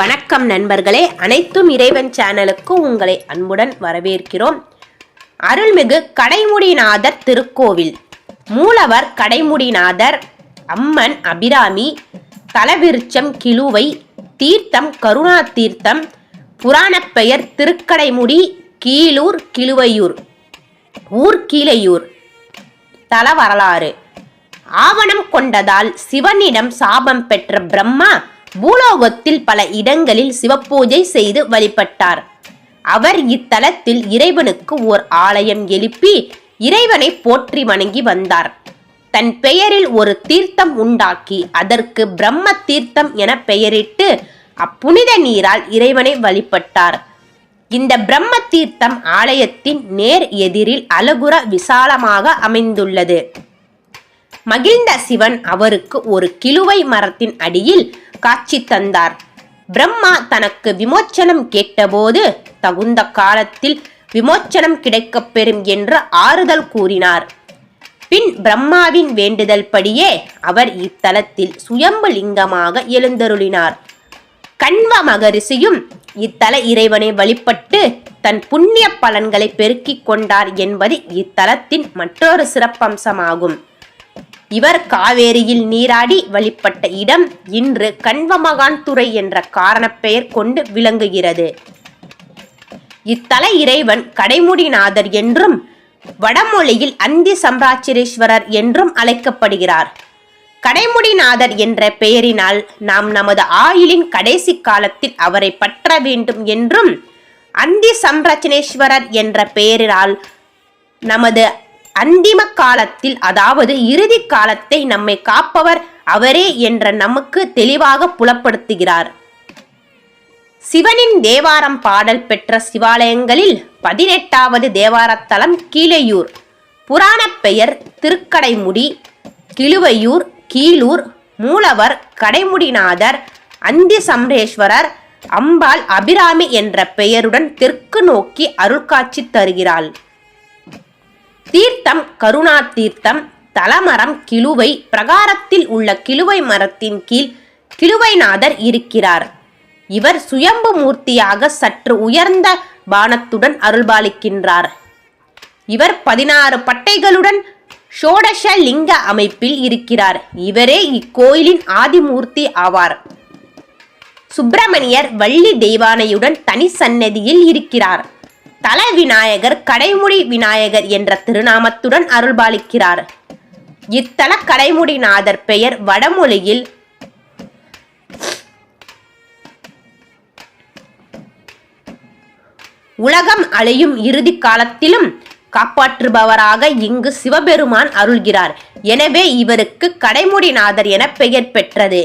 வணக்கம் நண்பர்களே. அனைத்தும் இறைவன் சேனலுக்கு உங்களை அன்புடன் வரவேற்கிறோம். அருள்மிகு கடைமுடிநாதர் திருக்கோவில். மூலவர் கடைமுடிநாதர் அம்மன் அபிராமி தலவிருச்சம் கிலுவை தீர்த்தம் கருணா தீர்த்தம் புராணப் பெயர் திருக்கடைமுடி கீழூர் கிலுவையூர் ஊர் கீழையூர். தல வரலாறு. ஆவணம் கொண்டதால் சிவனிடம் சாபம் பெற்ற பிரம்மா பூலோகத்தில் பல இடங்களில் சிவப்பூஜை செய்து வழிபட்டார். அவர் இத்தலத்தில் இறைவனுக்கு ஓர் ஆலயம் எழுப்பி இறைவனை போற்றி வணங்கி வந்தார். தன் பெயரில் ஒரு தீர்த்தம் உண்டாக்கி அதற்கு பிரம்ம தீர்த்தம் என பெயரிட்டு அப்புனித நீரால் இறைவனை வழிபட்டார். இந்த பிரம்ம தீர்த்தம் ஆலயத்தின் நேர் எதிரில் அழகுர விசாலமாக அமைந்துள்ளது. மகிழ்ந்த சிவன் அவருக்கு ஒரு கிலுவை மரத்தின் அடியில் காட்சி தந்தார். பிரம்மா தனக்கு விமோச்சனம் கேட்டபோது தகுந்த காலத்தில் விமோச்சனம் கிடைக்கப் பெறும் என்று ஆறுதல் கூறினார். பின் பிரம்மாவின் வேண்டுதல் படியே அவர் இத்தலத்தில் சுயம்பு லிங்கமாக எழுந்தருளினார். கண்வ மகரிஷியும் இத்தல இறைவனை வழிபட்டு தன் புண்ணிய பலன்களை பெருக்கிக் கொண்டார் என்பது இத்தலத்தின் மற்றொரு சிறப்பம்சமாகும். இவர் காவேரியில் நீராடி வழிபட்ட இடம் இன்று கண்வமகான் துறை என்ற காரணப்பெயர் கொண்டு விளங்குகிறது. இத்தல இறைவன் கடைமுடிநாதர் என்றும் வடமொழியில் அந்தி சம்ராட்சிரேஸ்வரர் என்றும் அழைக்கப்படுகிறார். கடைமுடிநாதர் என்ற பெயரினால் நாம் நமது ஆயுளின் கடைசி காலத்தில் அவரை பற்ற வேண்டும் என்றும் அந்தி சம்ரச்சனேஸ்வரர் என்ற பெயரினால் நமது அந்திம காலத்தில் அதாவது இறுதி காலத்தை நம்மை காப்பவர் அவரே என்ற நமக்கு தெளிவாக புலப்படுத்துகிறார். சிவனின் தேவாரம் பாடல் பெற்ற சிவாலயங்களில் பதினெட்டாவது தேவாரத்தலம் கீழையூர். புராணப் பெயர் திருக்கடைமுடி கிழுவையூர் கீழூர் மூலவர் கடைமுடிநாதர் அந்தி சம்ரேஸ்வரர் அம்பாள் அபிராமி என்ற பெயருடன் தெற்கு நோக்கி அருள்காட்சி தருகிறாள். தீர்த்தம் கருணா தீர்த்தம் தலமரம் கிழுவை பிரகாரத்தில் உள்ள கிழுவை மரத்தின் கீழ் கிழுவைநாதர் இருக்கிறார். இவர் சுயம்பு மூர்த்தியாக சற்று உயர்ந்த பானத்துடன் அருள்பாலிக்கின்றார். இவர் பதினாறு பட்டைகளுடன் ஷோடஷ லிங்க அமைப்பில் இருக்கிறார். இவரே இக்கோயிலின் ஆதிமூர்த்தி ஆவார். சுப்பிரமணியர் வள்ளி தெய்வானையுடன் தனி சன்னதியில் இருக்கிறார். தல விநாயகர் கடைமுடி விநாயகர் என்ற திருநாமத்துடன் அருள்பாலிக்கிறார். இத்தல கடைமுடிநாதர் பெயர் வடமொழியில் உலகம் அழியும் இறுதி காலத்திலும் காப்பாற்றுபவராக இங்கு சிவபெருமான் அருள்கிறார். எனவே இவருக்கு கடைமுடிநாதர் என பெயர் பெற்றது.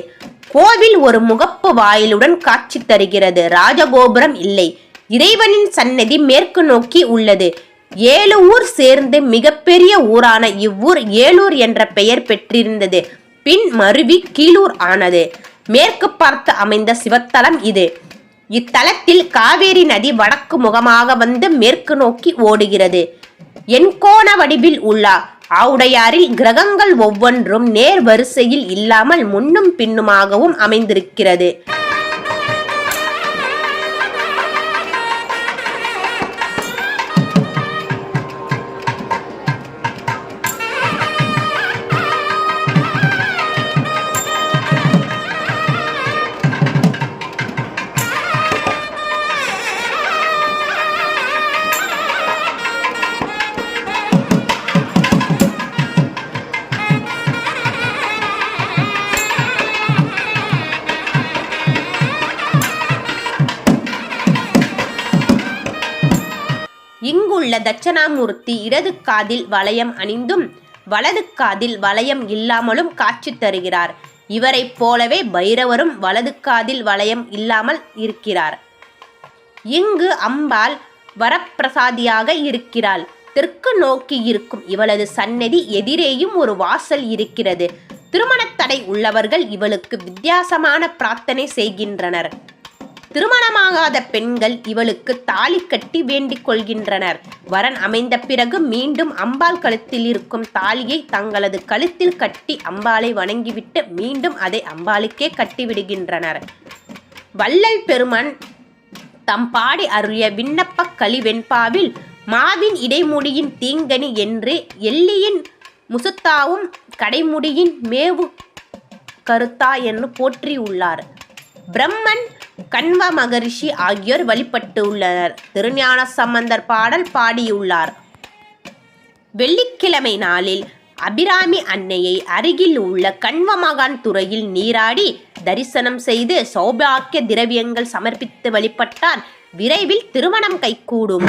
கோவில் ஒரு முகப்பு வாயிலுடன் காட்சி தருகிறது. ராஜகோபுரம் இல்லை. இறைவனின் சன்னதி மேற்கு நோக்கி உள்ளது. ஏழு ஊர் சேர்ந்து மிகப்பெரிய ஊரான இவ்வூர் ஏலூர் என்ற பெயர் பெற்றிருந்தது. பின் மருவி கீழூர் ஆனது. மேற்கு பார்த்து அமைந்த சிவத்தலம் இது. இத்தலத்தில் காவேரி நதி வடக்கு முகமாக வந்து மேற்கு நோக்கி ஓடுகிறது. எண்கோண வடிவில் உள்ள ஆவுடையாரில் கிரகங்கள் ஒவ்வொன்றும் நேர் வரிசையில் இல்லாமல் முன்னும் பின்னுமாகவும் அமைந்திருக்கிறது. உள்ள தட்சணாமூர்த்தி இடது காதில் வளையம் அணிந்தும் வலது காதில் வளையம் இல்லாமலும் காட்சி தருகிறார். இவரைப் போலவே பைரவரும் வலது காதில் வளையம் இல்லாமல் இருக்கிறார். இங்கு அம்பாள் வரப்பிரசாதியாக இருக்கிறாள். தெற்கு நோக்கி இருக்கும் இவளது சன்னதி எதிரேயும் ஒரு வாசல் இருக்கிறது. திருமணத்தடை உள்ளவர்கள் இவளுக்கு வித்தியாசமான பிரார்த்தனை செய்கின்றனர். திருமணமாகாத பெண்கள் இவளுக்கு தாலி கட்டி வேண்டிக் கொள்கின்றனர். வரன் அமைந்த பிறகு மீண்டும் அம்பாள் கழுத்தில் இருக்கும் தாலியை தங்களது கழுத்தில் கட்டி அம்பாளை வணங்கிவிட்டு மீண்டும் அதை அம்பாளுக்கே கட்டிவிடுகின்றனர். வள்ளல் பெருமன் தம் பாடி அருளிய விண்ணப்ப கலிவெண்பாவில் மாவின் இடைமுடியின் தீங்கனி என்று எல்லியின் முசுத்தாவும் கடைமுடியின் மேவு கருத்தா என்று போற்றியுள்ளார். பிரம்மன் கண்வா மகரிஷி ஆகியோர் வழிபட்டுள்ளனர் திருஞான சம்பந்தர் பாடல் பாடியுள்ளார். வெள்ளிக்கிழமை நாளில் அபிராமி அன்னையை அருகில் உள்ள கண்வமகான் துறையில் நீராடி தரிசனம் செய்து சௌபாக்கிய திரவியங்கள் சமர்ப்பித்து வழிபட்டால் விரைவில் திருமணம் கைகூடும்.